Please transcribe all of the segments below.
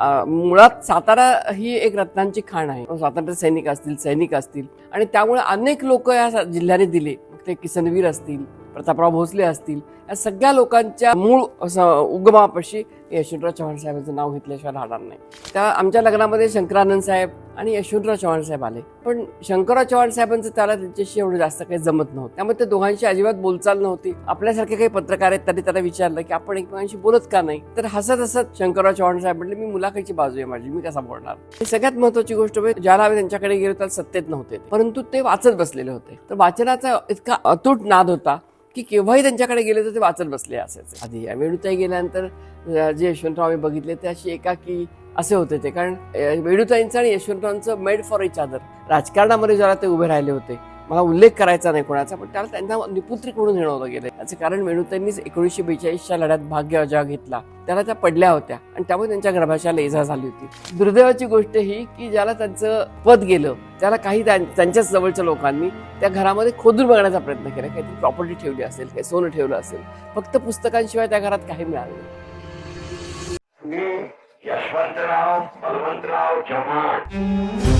मुळात सातारा ही एक रत्नांची खाण आहे. स्वातंत्र्य सैनिक असतील सैनिक असतील. आणि त्यामुळे अनेक लोक या जिल्ह्याने दिले. ते किसनवीर असतील प्रतापराव भोसले असतील. या सगळ्या लोकांच्या मूळ असं उगमापाशी यशवंतराव चव्हाण साहेबांचं नाव घेतल्याशिवाय राहणार नाही. त्या आमच्या लग्नामध्ये शंकरानंद साहेब आणि यशवंतराव चव्हाण साहेब आले. पण शंकरराव चव्हाण साहेबांचं त्याला त्यांच्याशी एवढं जास्त काही जमत नव्हतं. त्यामुळे ते दोघांशी अजिबात बोलचाल नव्हती. आपल्यासारखे काही पत्रकार आहेत त्यांनी त्याला विचारलं की आपण एकमेकांशी बोलत का नाही? तर हसत हसत शंकरराव चव्हाण साहेब म्हटले मी मुलाखतीची बाजू आहे माझी मी कसा बोलणार? ही सगळ्यात महत्वाची गोष्ट म्हणजे ज्याला आम्ही त्यांच्याकडे गेलो त्याला सत्तेत नव्हते परंतु ते वाचत बसलेले होते. तर वाचनाचा इतका अतूट नाद होता की केव्हाही त्यांच्याकडे गेले तर ते वाचत बसले असायचे आधी वेणुताई गेल्यानंतर जे यशवंतराव आम्ही बघितले ते अशी एकाकी असे होते ते. कारण वेणुताईंचं आणि यशवंतरावांचं मेड फॉर इच अदर. राजकारणामध्ये जरा ते उभे राहिले होते मला उल्लेख करायचा नाही कोणाचा पण त्याला त्यांना निपुत्री म्हणून हिणवलं गेलं याचं कारण वेणुताईंनीच एकोणीसशे बेचाळीसच्या लढ्यात भाग्य अजा घेतला त्याला त्या पडल्या होत्या. आणि त्यामुळे त्यांच्या गर्भाशयाला इजा झाली होती. दुर्दैवाची गोष्ट ही की ज्याला त्यांचं पद गेलं त्याला काही त्यां- त्यांच्याच जवळच्या लोकांनी त्या घरामध्ये खोदून बघण्याचा प्रयत्न केला. काहीतरी प्रॉपर्टी ठेवली असेल काही सोनं ठेवलं असेल. फक्त पुस्तकांशिवाय त्या घरात काही मिळालं नाही. यशवंतराव बलवंतराव चव्हाण.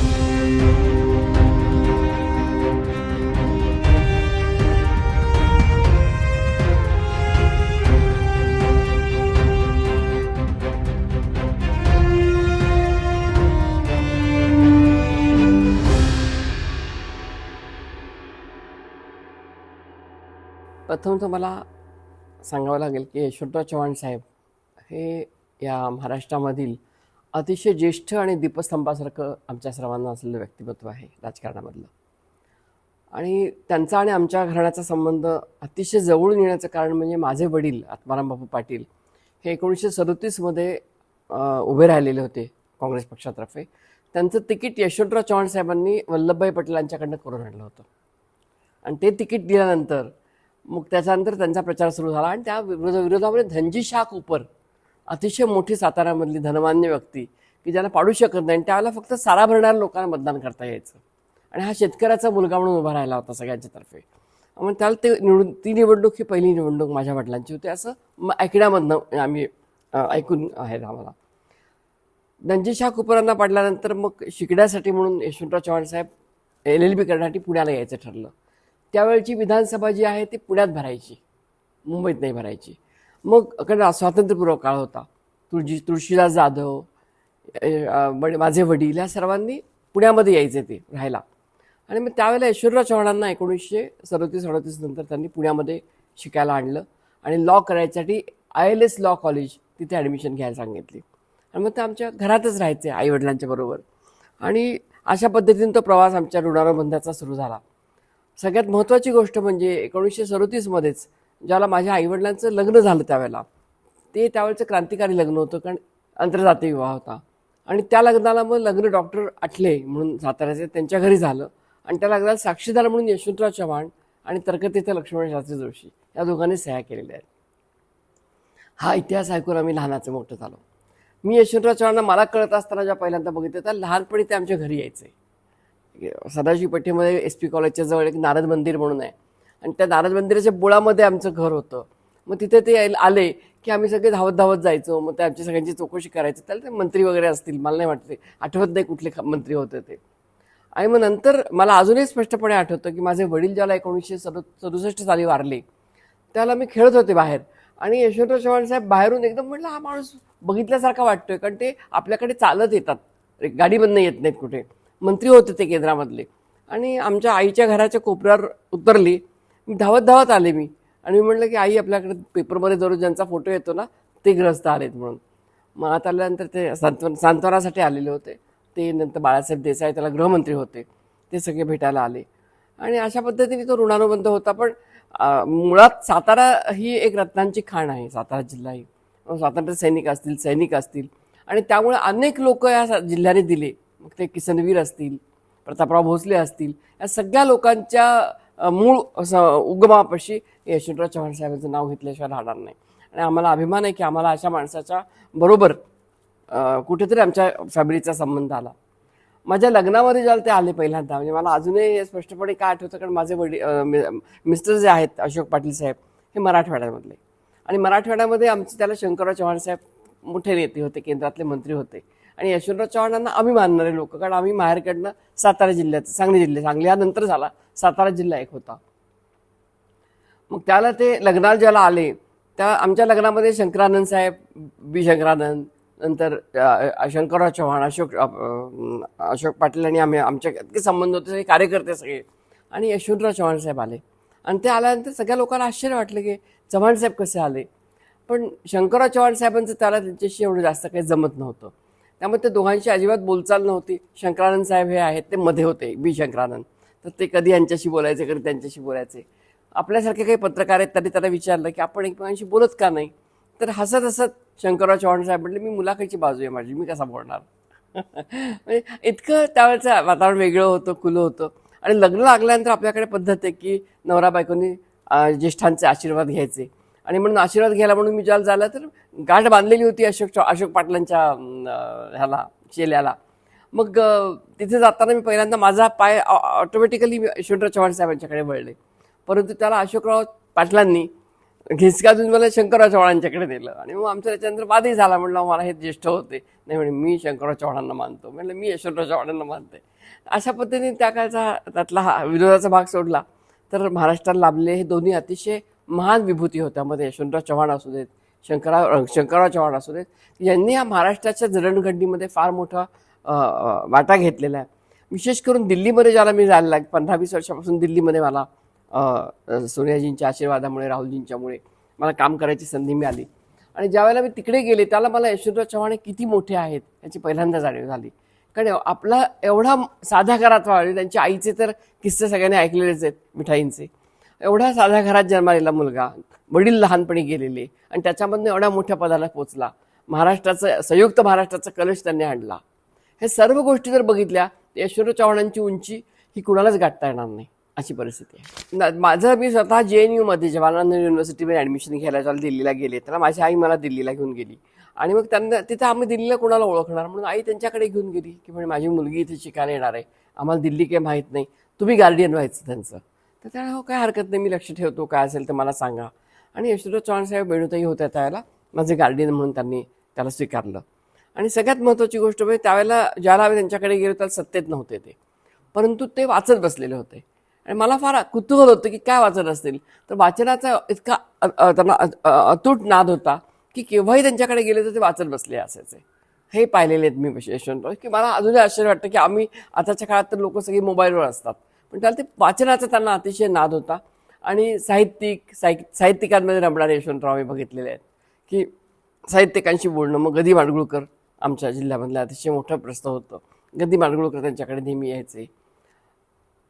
प्रथम तर मला सांगावं लागेल की यशवंतराव चव्हाण साहेब हे या महाराष्ट्रामधील अतिशय ज्येष्ठ आणि दीपस्तंभासारखं आमच्या सर्वांना असलेलं व्यक्तिमत्व आहे राजकारणामधलं. आणि त्यांचा आणि आमच्या घराण्याचा संबंध अतिशय जवळून येण्याचं कारण म्हणजे माझे वडील आत्माराम बापू पाटील हे एकोणीसशे सदतीसमध्ये उभे राहिलेले होते काँग्रेस पक्षातर्फे. त्यांचं तिकीट यशवंतराव चव्हाण साहेबांनी वल्लभभाई पटेलांच्याकडनं करून आणलं होतं. आणि ते तिकीट दिल्यानंतर मग त्याच्यानंतर त्यांचा प्रचार सुरू झाला. आणि त्या विरोध विरोधामध्ये धनजी शाह कोपर अतिशय मोठी साताऱ्यामधली धनमान्य व्यक्ती की ज्याला पाडू शकत नाही. आणि त्यावेळेला फक्त सारा भरणाऱ्या लोकांना मतदान करता यायचं. आणि हा शेतकऱ्याचा मुलगा म्हणून उभा राहिला होता सगळ्यांच्या तर्फे मग त्याला ते निवडून ती निवडणूक ही पहिली निवडणूक माझ्या वडिलांची होती. असं म- ऐकण्यामधनं आम्ही ऐकून आहेत आम्हाला. धनजी शाह कुपरांना पाडल्यानंतर मग शिकण्यासाठी म्हणून Yashwantrao Chavan saheb L L B करण्यासाठी पुण्याला यायचं ठरलं. त्यावेळची विधानसभा जी आहे ती पुण्यात भरायची. मुंबईत नाही भरायची. मग कारण स्वातंत्र्यपूर्व काळ होता. तुळजी तुळशीदास जाधव माझे वडील या सर्वांनी पुण्यामध्ये यायचे ते राहायला. आणि मग त्यावेळेला ऐश्वर्या चव्हाणांना एकोणीसशे सदोतीस अडतीस नंतर त्यांनी पुण्यामध्ये शिकायला आणलं. आणि लॉ करायसाठी I L S law college तिथे ॲडमिशन घ्यायला सांगितली. आणि मग ते आमच्या घरातच राहायचे आईवडिलांच्या बरोबर. आणि अशा पद्धतीने तो प्रवास आमच्या ऋणारो बंधाचा सुरू झाला. सगळ्यात महत्त्वाची गोष्ट म्हणजे एकोणीसशे सदोतीसमध्येच ज्याला माझ्या आईवडिलांचं लग्न झालं त्यावेळेला ते त्यावेळेचं क्रांतिकारी लग्न होतं कारण आंतरजातीय विवाह होता. आणि त्या लग्नाला मग लग्न डॉक्टर आठले म्हणून साताऱ्याचे त्यांच्या घरी झालं. आणि त्या लग्नाला साक्षीदार म्हणून यशवंतराव चव्हाण आणि तर्कतीर्थ लक्ष्मण शास्त्री जोशी या दोघांनी सह्या केलेल्या आहेत. हा इतिहास ऐकून आम्ही लहानाचं मोठं झालो. मी यशवंतराव चव्हाणांना मला कळत असताना ज्या पहिल्यांदा बघितलं तर लहानपणी ते आमच्या घरी यायचे. सदाशिव पेठेमध्ये एस पी कॉलेजच्या जवळ एक नारद मंदिर म्हणून आहे. आणि त्या नारद मंदिराच्या बुळामध्ये आमचं घर होतं. मग तिथे ते यायला- आले की आम्ही सगळे धावत धावत जायचो. मग ते आमची सगळ्यांची चौकशी करायची. त्याला ते मंत्री वगैरे असतील. मला नाही वाटते आठवत नाही कुठले मंत्री होते ते. आणि मग नंतर मला अजूनही स्पष्टपणे आठवतं की माझे वडील ज्याला एकोणीसशे सदु सदुसष्ट साली वारले त्याला मी खेळत होते बाहेर. आणि यशवंतराव चव्हाण साहेब बाहेरून एकदम म्हटलं हा माणूस बघितल्यासारखा वाटतोय. कारण ते आपल्याकडे चालत येतात. गाडीमधनं येत नाहीत कुठे. मंत्री होते ते केंद्रामधले. आणि आमच्या आईच्या घराच्या कोपऱ्यावर उतरली. मी धावत धावत आले मी. आणि मी म्हटलं की आई आपल्याकडे पेपरमध्ये दररोज ज्यांचा फोटो येतो ना ते ग्रस्त आलेत म्हणून. मग आत आल्यानंतर ते सांत्वन सांत्वनासाठी आलेले होते. ते नंतर बाळासाहेब देसाई त्याला गृहमंत्री होते. ते सगळे भेटायला आले. आणि अशा पद्धतीने तो ऋणानुबंध होता. पण मुळात सातारा ही एक रत्नांची खाण आहे सातारा जिल्हा ही. स्वातंत्र्य सैनिक असतील सैनिक असतील. आणि त्यामुळे अनेक लोक या स- जिल्ह्याने दिले. मग ते किसनवीर असतील प्रतापराव भोसले असतील या सगळ्या लोकांच्या मूळ असं उगमापाशी यशवंतराव चव्हाण साहेबांचं नाव घेतल्याशिवाय राहणार नाही. आणि आम्हाला अभिमान आहे की आम्हाला अशा माणसाच्या बरोबर कुठेतरी आमच्या फॅमिलीचा संबंध आला. माझ्या लग्नामध्ये ज्याला ते आले पहिल्यांदा म्हणजे मला अजूनही स्पष्टपणे काय आठवतं कारण माझे वडील मि- मिस्टर जे आहेत अशोक पाटील साहेब हे मराठवाड्यामधले. आणि मराठवाड्यामध्ये आमचे त्याला शंकरराव चव्हाण साहेब मोठे नेते होते केंद्रातले मंत्री होते. आणि यशवंतराव चव्हाणांना आम्ही मानणारे लोक कारण आम्ही माहेरकडनं सातारा जिल्ह्यात सांगली जिल्हे सांगली हा नंतर झाला. सातारा जिल्हा एक होता. मग त्याला ते लग्नाला ज्याला आले त्या आमच्या लग्नामध्ये शंकरानंद साहेब बी. शंकरानंद नंतर शंकरराव चव्हाण अशोक अशोक पाटील आणि आम्ही आमच्या इतके संबंध होते सगळे कार्यकर्ते सगळे. आणि यशवंतराव चव्हाण साहेब आले. आणि ते आल्यानंतर सगळ्या लोकांना आश्चर्य वाटलं की चव्हाण साहेब कसे आले? पण शंकरराव चव्हाण साहेबांचं त्याला त्यांच्याशी एवढं जास्त काही जमत नव्हतं. त्यामुळे ते दोघांशी अजिबात बोलचाल नव्हती. शंकरानंद साहेब हे आहेत ते मध्ये होते बी शंकरानंद. तर ते कधी यांच्याशी बोलायचे कधी त्यांच्याशी बोलायचे. आपल्यासारखे काही पत्रकार आहेत त्यांनी त्याला विचारलं की आपण एकमेकांशी बोलत का नाही? तर हसत हसत शंकरराव चव्हाण साहेब म्हटले मी मुलाखतीची बाजू आहे माझी मी कसा बोलणार? म्हणजे इतकं त्यावेळेचं वातावरण वेगळं होतं खुलं होतं. आणि लग्न लागल्यानंतर आपल्याकडे पद्धत आहे की नवरा बायकोनी ज्येष्ठांचे आशीर्वाद घ्यायचे. आणि म्हणून आशीर्वाद घ्यायला म्हणून मी ज्याला झाला तर गाठ बांधलेली होती अशोक चौ- अशोक पाटलांच्या ह्याला चेल्याला. मग तिथे जाताना मी पहिल्यांदा माझा पाय ऑटोमॅटिकली यशवंतराव चव्हाण साहेबांच्याकडे वळले. परंतु त्याला अशोकराव पाटलांनी घिसका मला शंकरराव चव्हाणांच्याकडे दिलं आणि मग आमचा त्याच्यानंतर वादही झाला. म्हणलं मला हे ज्येष्ठ होते. नाही म्हणे मी शंकरराव चव्हाणांना मानतो. म्हणलं मी यशवंतराव चव्हाणांना मानते. अशा पद्धतीने त्या काळचा त्यातला हा विरोधाचा भाग सोडला. तर महाराष्ट्राला लाभले हे दोन्ही अतिशय महान विभूती होत्या मध्ये. यशवंतराव चव्हाण असू देत शंकरराव शंकरराव चव्हाण असू देत यांनी या महाराष्ट्राच्या जडणघडणीमध्ये फार मोठा वाटा घेतलेला आहे. विशेष करून दिल्लीमध्ये ज्याला मी जायला लाग पंधरा वीस वर्षापासून दिल्लीमध्ये मला सोनियाजींच्या आशीर्वादामुळे राहुलजींच्यामुळे मला काम करायची संधी मिळाली. आणि ज्यावेळेला मी तिकडे गेले त्याला मला यशवंतराव चव्हाण हे किती मोठे आहेत याची पहिल्यांदा जाणीव झाली. कारण आपला एवढा साधा करात वाढले त्यांच्या आईचे तर किस्से सगळ्यांनी ऐकलेलेच आहेत मिठाईंचे. एवढ्या साध्या घरात जन्मालेला मुलगा वडील लहानपणी गेलेले आणि त्याच्यामधनं एवढ्या मोठ्या पदाला पोचला. महाराष्ट्राचं संयुक्त महाराष्ट्राचा कलश त्यांनी आणला. हे सर्व गोष्टी जर बघितल्या तर यशवंतराव चव्हाणांची उंची ही कुणालाच गाठता येणार नाही अशी परिस्थिती आहे. माझं मी स्वतः जे एन यूमध्ये जवाहरलाल नेहरू युनिव्हर्सिटीमध्ये ॲडमिशन घ्यायला जेव्हा दिल्लीला गेले त्याला माझी आई मला दिल्लीला घेऊन गेली. आणि मग त्यांना तिथं आम्ही दिल्लीला कोणाला ओळखणार? म्हणून आई त्यांच्याकडे घेऊन गेली की म्हणजे माझी मुलगी इथे शिकायला येणार आहे. आम्हाला दिल्ली काही माहीत नाही. तुम्ही गार्डियन व्हायचं त्यांचं. तर त्याला हो काय हरकत नाही मी लक्ष ठेवतो. काय असेल तर मला सांगा. आणि यशवंतराव चव्हाण साहेब वेणूताई होत्या त्यावेळेला माझे गार्डियन म्हणून त्यांनी त्याला स्वीकारलं. आणि सगळ्यात महत्त्वाची गोष्ट म्हणजे त्यावेळेला ज्याला आम्ही त्यांच्याकडे गेलो त्याला सत्तेत नव्हते ते. परंतु ते वाचत बसलेले होते. आणि मला फार कुतूहल होतं की काय वाचत असतील. तर वाचनाचा इतका त्यांना अतूट नाद होता की केव्हाही त्यांच्याकडे गेले तर ते वाचत बसले असायचे. हे पाहिलेले आहेत मी यशवंतराव. की मला अजूनही आश्चर्य वाटतं की आम्ही आताच्या काळात तर लोक सगळी मोबाईलवर असतात. पण त्याला ते वाचनाचा त्यांना अतिशय नाद होता. आणि साहित्यिक साहि साहित्यिकांमध्ये रमणारे यशवंतराव मी बघितलेले आहेत की साहित्यिकांशी बोलणं मग गदी माडगुळकर आमच्या जिल्ह्यामधलं अतिशय मोठं प्रस्ताव होतं. गदी माडगुळकर त्यांच्याकडे नेहमी यायचे.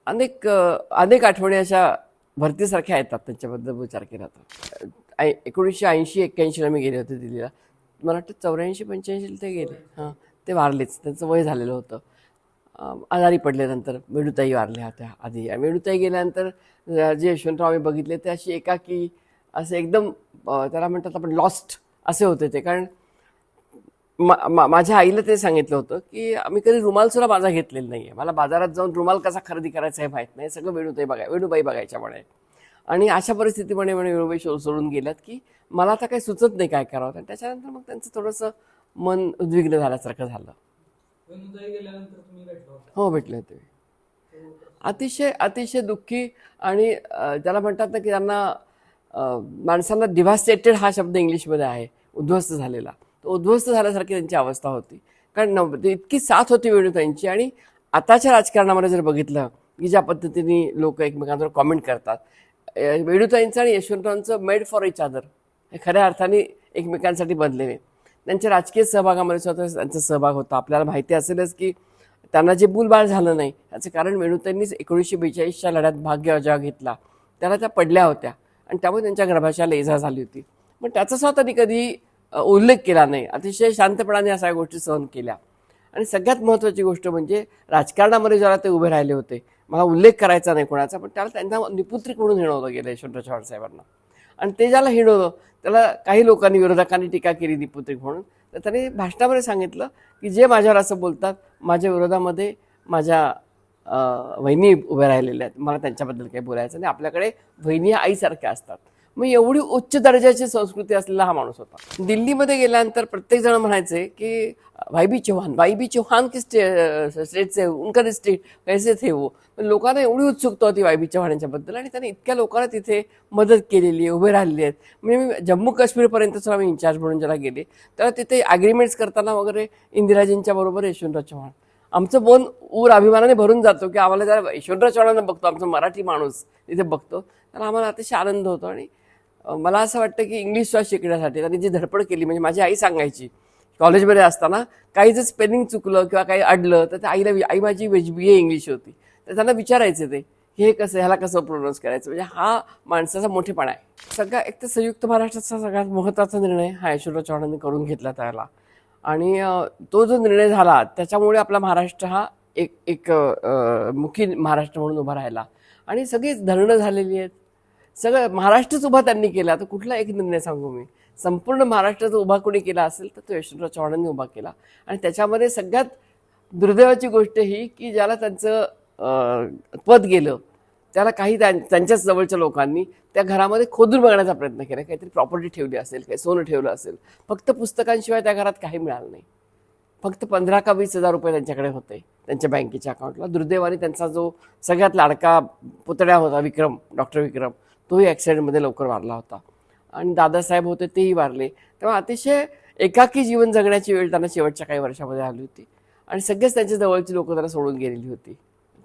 अनेक अनेक आठवणी अशा भरतीसारख्या येतात त्यांच्याबद्दल विचार केला तर. ऐ- एकोणीसशे ऐंशी एक्क्याऐंशीला मी गेले होते दिल्लीला. मला वाटतं चौऱ्याऐंशी पंच्याऐंशीला ते गेले. हां ते वारलेच. त्यांचं वय झालेलं होतं. आजारी पडल्यानंतर वेणुताई वारल्या होत्या आधी. आणि वेणुताई गेल्यानंतर जे यशवंतराव आम्ही बघितले ते अशी एकाकी असे एकदम त्याला म्हणतात आपण लॉस्ट असे होते ते. कारण मा- मा- माझ्या आईला ते सांगितलं होतं की आम्ही कधी रुमालसुद्धा माझा घेतलेला आहे मला बाजारात जाऊन रुमाल कसा खरेदी करायचा हे माहीत नाही. सगळं वेणुताई बघाय वेणुबाई बघायच्या म्हणे. आणि अशा परिस्थितीमध्ये म्हणे वेणुबाई शो सोडून गेल्यात की मला आता काही सुचत नाही काय करावं. त्याच्यानंतर मग त्यांचं थोडंसं मन उद्विग्न झाल्यासारखं झालं. हो भेटले होते अतिशय अतिशय दुःखी आणि त्याला म्हणतात ना की त्यांना माणसांना डिव्हास्टेटेड हा शब्द इंग्लिशमध्ये आहे उद्ध्वस्त झालेला. तो उद्ध्वस्त झाल्यासारखी त्यांची अवस्था होती. कारण नव इतकी साथ होती वेणुताईंची आणि आताच्या राजकारणामध्ये जर बघितलं की ज्या पद्धतीने लोक एकमेकांवर कॉमेंट करतात वेणुताईंचं आणि यशवंतरावांचं मेड फॉर इच अदर हे खऱ्या अर्थाने एकमेकांसाठी बनलेले. त्यांच्या राजकीय सहभागामध्ये स्वतः त्यांचा सहभाग होता. आपल्याला माहिती असेलच की त्यांना जे बुलबाळ झालं नाही याचं कारण वेणुताईंनीच एकोणीसशे बेचाळीसच्या लढ्यात भाग्य जेव्हा घेतला त्याला त्या पडल्या होत्या. आणि त्यामुळे त्यांच्या गर्भाशयाला इजा झाली होती. पण त्याचा सुद्धा त्यांनी कधी उल्लेख केला नाही. अतिशय शांतपणाने या सगळ्या गोष्टी सहन केल्या. आणि सगळ्यात महत्त्वाची गोष्ट म्हणजे राजकारणामध्ये ज्याला ते उभे राहिले होते. मला उल्लेख करायचा नाही कोणाचा पण त्याला त्यांना निपुत्रिक म्हणून हिणवलं गेलं यशवंतराव चव्हाण साहेबांना. आणि ते ज्याला हिणवलं त्याला काही लोकांनी विरोधकांनी टीका केली दीपुत्री म्हणून. तर त्यांनी भाषणामध्ये सांगितलं की जे माझ्यावर असं बोलतात माझ्या विरोधामध्ये माझ्या वहिनी उभ्या राहिलेल्या आहेत. मला त्यांच्याबद्दल काही बोलायचं नाही. आपल्याकडे वहिनी आईसारख्या असतात. मग एवढी उच्च दर्जाची संस्कृती असलेला हा माणूस होता. दिल्लीमध्ये गेल्यानंतर प्रत्येक जण म्हणायचे की भाई बी चौहान भाई बी चौहान की स्टे स्टेटचे उनकर स्टेट कैसे थे वो? पण लोकांना एवढी उत्सुकता होती वायबी चव्हाण यांच्याबद्दल आणि त्यांनी इतक्या लोकांना तिथे मदत केलेली आहे उभे राहिलेले आहेत. म्हणजे मी जम्मू काश्मीरपर्यंत सुद्धा मी इन्चार्ज म्हणून ज्याला गेले तर तिथे ॲग्रीमेंट्स करताना वगैरे इंदिराजींच्या बरोबर यशवंतराव चव्हाण. आमचं मन ऊर अभिमानाने भरून जातो की आम्हाला जरा यशवंतराव चव्हाणांना बघतो आमचा मराठी माणूस तिथे बघतो. तर आम्हाला अतिशय आनंद होतो आणि मला असं वाटतं की इंग्लिश भाषा शिकण्यासाठी त्यांनी जी धडपड केली म्हणजे माझी आई सांगायची कॉलेजमध्ये असताना काही जर स्पेलिंग चुकलं किंवा काही अडलं तर त्या आईला आई माझी बी ए इंग्लिश होती. तर त्यांना विचारायचे ते हे कसं ह्याला कसं प्रोनाऊन्स करायचं? म्हणजे हा माणसाचा मोठेपणा आहे. सगळा एक तर संयुक्त महाराष्ट्राचा सगळ्यात महत्त्वाचा निर्णय हा यशवंतराव चव्हाणांनी करून घेतला त्याला. आणि तो जो निर्णय झाला त्याच्यामुळे आपला महाराष्ट्र हा एक एक मुखी महाराष्ट्र म्हणून उभा राहिला. आणि सगळीच धरणं झालेली आहेत. सगळं महाराष्ट्रच उभा त्यांनी केला. तर कुठला एक निर्णय सांगू मी? संपूर्ण महाराष्ट्राचा उभा कोणी केला असेल तर तो यशवंतराव चव्हाणांनी उभा केला. आणि त्याच्यामध्ये सगळ्यात दुर्दैवाची गोष्ट ही की ज्याला त्यांचं पद गेलं त्याला काही त्यां- त्यांच्याच जवळच्या लोकांनी त्या घरामध्ये खोदून बघण्याचा प्रयत्न केला. काहीतरी प्रॉपर्टी ठेवली असेल काही सोनं ठेवलं असेल. फक्त पुस्तकांशिवाय त्या घरात काही मिळालं नाही. फक्त पंधरा का वीस हजार रुपये त्यांच्याकडे होते त्यांच्या बँकेच्या अकाउंटला दुर्दैवाने त्यांचा जो सगळ्यात लाडका पुतळ्या होता विक्रम डॉक्टर विक्रम तोही ॲक्सिडेंटमध्ये लवकर वारला होता. आणि दादासाहेब होते तेही वारले. तेव्हा अतिशय एकाकी जीवन जगण्याची वेळ त्यांना शेवटच्या काही वर्षामध्ये आली होती. आणि सगळेच त्यांच्या जवळची लोक त्यांना सोडून गेलेली होती.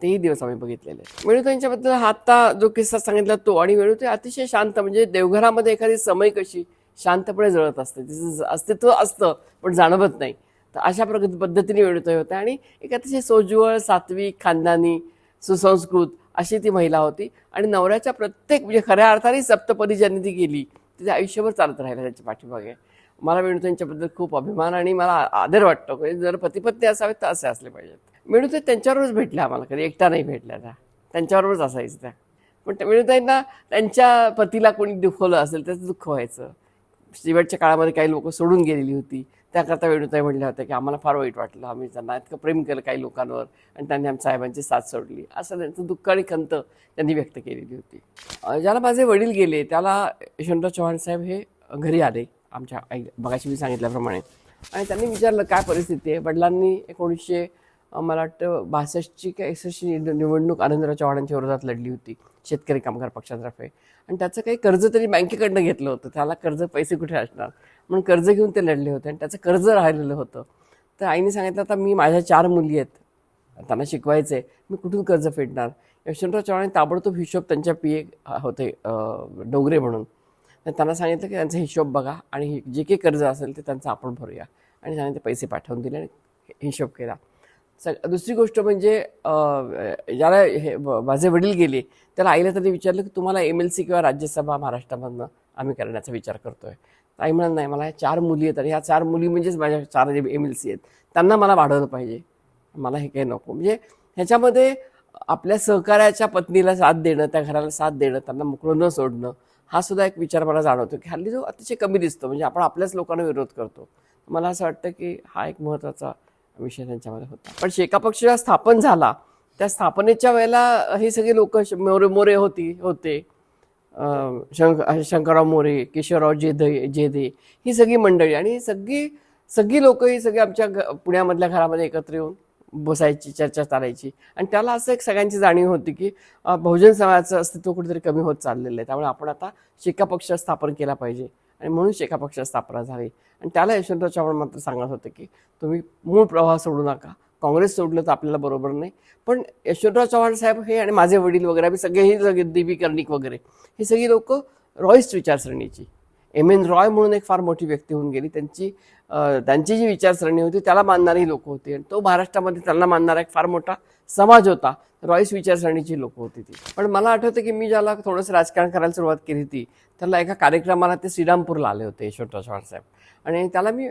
तेही दिवस आम्ही बघितलेले वेणू यांच्याबद्दल हा आत्ता जो किस्सा सांगितला तो आणि वेणुताई अतिशय शांत म्हणजे देवघरामध्ये एखादी समय कशी शांतपणे जळत असते. तिचं अस्तित्व असतं पण जाणवत नाही. तर अशा प्रगती पद्धतीने वेणुताई होत्या आणि एक अतिशय सोज्वळ सात्विक खानदानी सुसंस्कृत अशी ती महिला होती. आणि नवऱ्याच्या प्रत्येक म्हणजे खऱ्या अर्थाने सप्तपदी ज्यांनी ती गेली तिथे आयुष्यभर चालत राहिला त्याच्या पाठीमागे. मला वेणुताईंच्याबद्दल खूप अभिमान आणि मला आदर वाटतो. म्हणजे जर पतिपत्नी असावेत तर असे असले पाहिजेत. वेणुताई त्यांच्यावरच भेटल्या आम्हाला कधी. एकटा नाही भेटल्या त्या. त्यांच्याबरोबरच असायचं त्या. पण त्या त्यांच्या पतीला कोणी दुखवलं असेल त्याचं दुःख व्हायचं. शेवटच्या काळामध्ये काही लोक सोडून गेलेली होती. त्याकरता वेणुताई म्हणल्या होत्या की आम्हाला फार वाईट वाटलं. आम्ही त्यांना इतकं प्रेम केलं काही लोकांवर आणि त्यांनी आमच्या साहेबांची साथ सोडली. असं त्यांचं दुःख आणि खंत त्यांनी व्यक्त केलेली होती. ज्याला माझे वडील गेले त्याला यशवंतराव चव्हाण साहेब हे घरी आले आमच्या आई बघाशी मी सांगितल्याप्रमाणे. आणि त्यांनी विचारलं काय परिस्थिती आहे? वडिलांनी एकोणीसशे मला वाटतं बासष्टची का एकसष्टची निवडणूक आनंदराव चव्हाणांच्या विरोधात लढली होती. शेतकरी कामगार पक्षातर्फे. आणि त्याचं काही कर्ज त्यांनी बँकेकडनं घेतलं होतं. त्याला कर्ज पैसे कुठे असणार? म्हणून कर्ज घेऊन ते लढले होते आणि त्याचं कर्ज राहिलेलं होतं. तर आईने सांगितलं आता मी माझ्या चार मुली आहेत. त्यांना शिकवायचं आहे मी कुठून कर्ज फेडणार? यशवंतराव चव्हाण ताबडतोब हिशोब त्यांच्या पी ए होते डोंगरे म्हणून. तर त्यांना सांगितलं की त्यांचा हिशोब बघा आणि हे- जे काही कर्ज असेल ते त्यांचं आपण भरूया. आणि त्यांनी ते पैसे पाठवून दिले आणि हिशोब केला. सग दुसरी गोष्ट म्हणजे ज्याला हे माझे वडील गेले त्याला आईला त्यांनी विचारलं की तुम्हाला एम एल सी किंवा राज्यसभा महाराष्ट्रामधनं आम्ही करण्याचा विचार करतोय. आहे आई म्हणाल नाही मला चार मुली आहेत आणि ह्या चार मुली म्हणजेच माझ्या चार जे एम एल सी आहेत त्यांना मला वाढवलं पाहिजे. मला हे काही नको. म्हणजे ह्याच्यामध्ये आपल्या सहकार्याच्या पत्नीला साथ देणं त्या घराला साथ देणं त्यांना मोकळं न सोडणं हा सुद्धा एक विचार मला जाणवतो की हल्ली जो अतिशय कमी दिसतो. म्हणजे आपण आपल्याच लोकांना विरोध करतो. मला असं वाटतं की हा एक महत्त्वाचा विषय त्यांच्यामध्ये होता. पण शेका पक्ष जेव्हा स्थापन झाला त्या स्थापनेच्या वेळेला हे सगळे लोक मोरे मोरे होती होते. शंकर शंक शंकरराव मोरे केशवराव जेधे जेधे ही सगळी मंडळी. आणि सगळी सगळी लोक ही सगळी आमच्या घ- पुण्यामधल्या घरामध्ये एकत्र येऊन बसायची चर्चा चालायची. आणि त्याला असं एक सगळ्यांची जाणीव होती की बहुजन समाजाचं अस्तित्व कुठेतरी कमी होत चाललेलं आहे. त्यामुळे आपण आता शेका पक्ष स्थापन केला पाहिजे. आणि म्हणून शेखा पक्षात स्थापना झाली. आणि त्याला यशवंतराव चव्हाण मात्र सांगत होते की तुम्ही मूळ प्रवाह सोडू नका. काँग्रेस सोडलं तर आपल्याला बरोबर नाही. पण यशवंतराव चव्हाण साहेब हे आणि माझे वडील वगैरे आम्ही सगळेही सगळे देवी कर्णिक वगैरे ही सगळी लोक रॉयस्ट विचारसरणीची. एम एन रॉय म्हणून एक फार मोठी व्यक्ती होऊन गेली. त्यांची त्यांची जी विचारसरणी होती त्याला मानणारी लोक होती. आणि तो महाराष्ट्रामध्ये त्यांना मानणारा एक फार मोठा समाज होता. रॉईस विचारसरणीची लोक होती ती. पण मला आठवतं की मी ज्याला थोडंसं राजकारण करायला सुरुवात केली होती त्याला एका कार्यक्रमाला ते श्रीरामपूरला आले होते यशवंतराव चव्हाण साहेब. आणि त्याला मी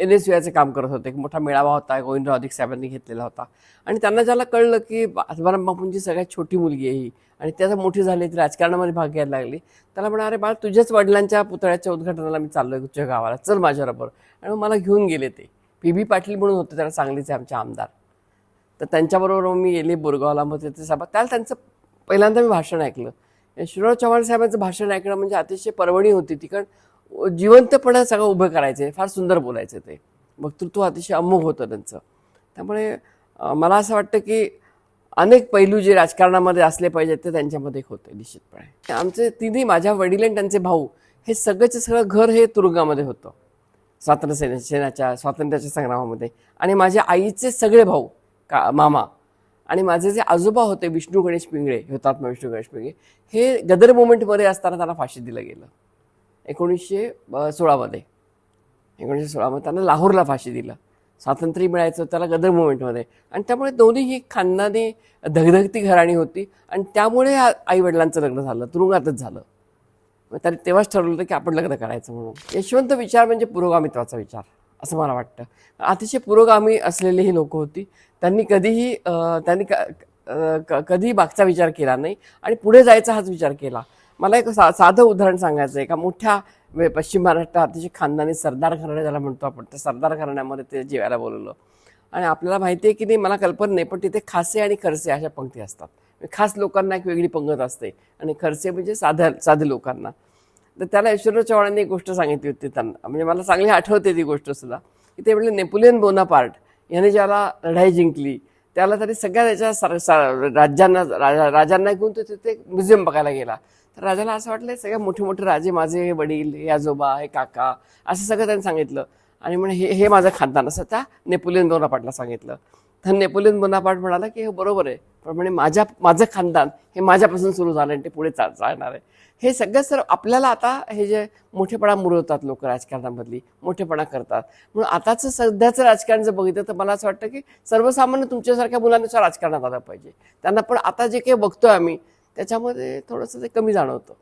एन एस चे काम करत होते. एक मोठा मेळावा होता गोविंदराव अधिक साहेबांनी घेतलेला होता. आणि त्यांना ज्याला कळलं की आत्माराम बापूंची सगळ्यात छोटी मुलगी आहे ही आणि त्याचा मोठी झाली ती राजकारणामध्ये भाग घ्यायला लागली. त्याला म्हणा अरे बाळ तुझ्याच वडिलांच्या पुतळ्याच्या उद्घाटनाला मी चाललोय तुझ्या गावाला. चल माझ्याबरोबर. आणि मला घेऊन गेले ते. पी. बी. पाटील म्हणून होते त्याला सांगलीचे आमचे आमदार. तर त्यांच्याबरोबर मग मी गेले बोरगावला. मग त्याचे साहेब त्याला त्यांचं पहिल्यांदा मी भाषण ऐकलं. यशवंतराव चव्हाण साहेबांचं भाषण ऐकणं म्हणजे अतिशय पर्वणी होती ती. कारण जिवंतपणा सगळं उभं करायचे फार सुंदर बोलायचे ते. वक्तृत्व अतिशय अमोघ होतं त्यांचं. त्यामुळे मला असं वाटतं की अनेक पैलू जे राजकारणामध्ये असले पाहिजेत ते त्यांच्यामध्ये एक होते निश्चितपणे. आमचे तिन्ही माझ्या वडील आणि त्यांचे भाऊ हे सगळंचं सगळं घर हे तुरुंगामध्ये होतं. स्वातंत्र्य सेना सेनाच्या स्वातंत्र्याच्या संग्रामामध्ये. आणि माझ्या आईचे सगळे भाऊ का मामा. आणि माझे जे आजोबा होते विष्णू गणेश पिंगळे हुतात्मा विष्णू गणेश पिंगळे हे गदर मुवमेंटमध्ये असताना त्यांना फाशी दिलं गेलं. एकोणीसशे सोळामध्ये. एकोणीसशे सोळामध्ये त्यांना लाहोरला फाशी दिलं. स्वातंत्र्य मिळायचं त्याला गदर मुवमेंटमध्ये आणि त्यामुळे दोन्ही ही खानदानी धगधगती घराणी होती. आणि त्यामुळे आई वडिलांचं लग्न झालं तुरुंगातच झालं. मग त्याने तेव्हाच ठरवलं होतं की आपण लग्न करायचं म्हणून. यशवंत विचार म्हणजे पुरोगामित्वाचा विचार. असं मला वाटतं. अतिशय पुरोगामी असलेली ही लोक होती. त्यांनी कधीही त्यांनी क- कधीही मागचा विचार केला नाही आणि पुढे जायचा हाच विचार केला. मला एक सा साधं उदाहरण सांगायचं आहे का मोठ्या वे- पश्चिम महाराष्ट्रात अतिशय खानदानी सरदार घराणे ज्याला म्हणतो आपण त्या सरदार घराण्यामध्ये ते जेवायला बोलवलं. आणि आपल्याला माहिती आहे की नाही मला कल्पना नाही पण तिथे खासे आणि खरसे अशा पंक्ती असतात. खास लोकांना एक वेगळी पंगत असते. आणि खरसे म्हणजे साध्या साधे लोकांना. तर त्याला यशवंतराव चव्हाणांनी एक गोष्ट सांगितली होती त्यांना. म्हणजे मला चांगली आठवते ती गोष्ट सुद्धा. की ते म्हणजे नेपोलियन बोनापार्ट याने ज्याला लढाई जिंकली त्याला तरी सगळ्या त्याच्या सर- राज्यांना राजा- राजांना घेऊन तो तिथे म्युझियम बघायला गेला. तर राजाला असं वाटलं सगळे मोठे मोठे राजे माझे हे वडील हे आजोबा हे काका असं सगळं त्यांनी सांगितलं. आणि म्हणे हे हे माझं खानदान असं त्या नेपोलियन बोनापार्टला सांगितलं. तर नेपोलियन बोनापार्ट म्हणाला की हे बरोबर आहे. पण म्हणे माझ्या माझं खानदान हे माझ्यापासून सुरू झालं आणि ते पुढे चा चालणार आहे. हे सगळं सर आपल्याला आता हे जे मोठेपणा मुरवतात लोक राजकारणामधली मोठेपणा करतात. म्हणून आताचं सध्याचं राजकारण जर बघितलं तर मला असं वाटतं की सर्वसामान्य तुमच्यासारख्या मुलांनुसार राजकारणात आलं पाहिजे. त्यांना पण आता जे काही बघतोय आम्ही त्याच्यामध्ये थोडंसं ते कमी जाणवतं.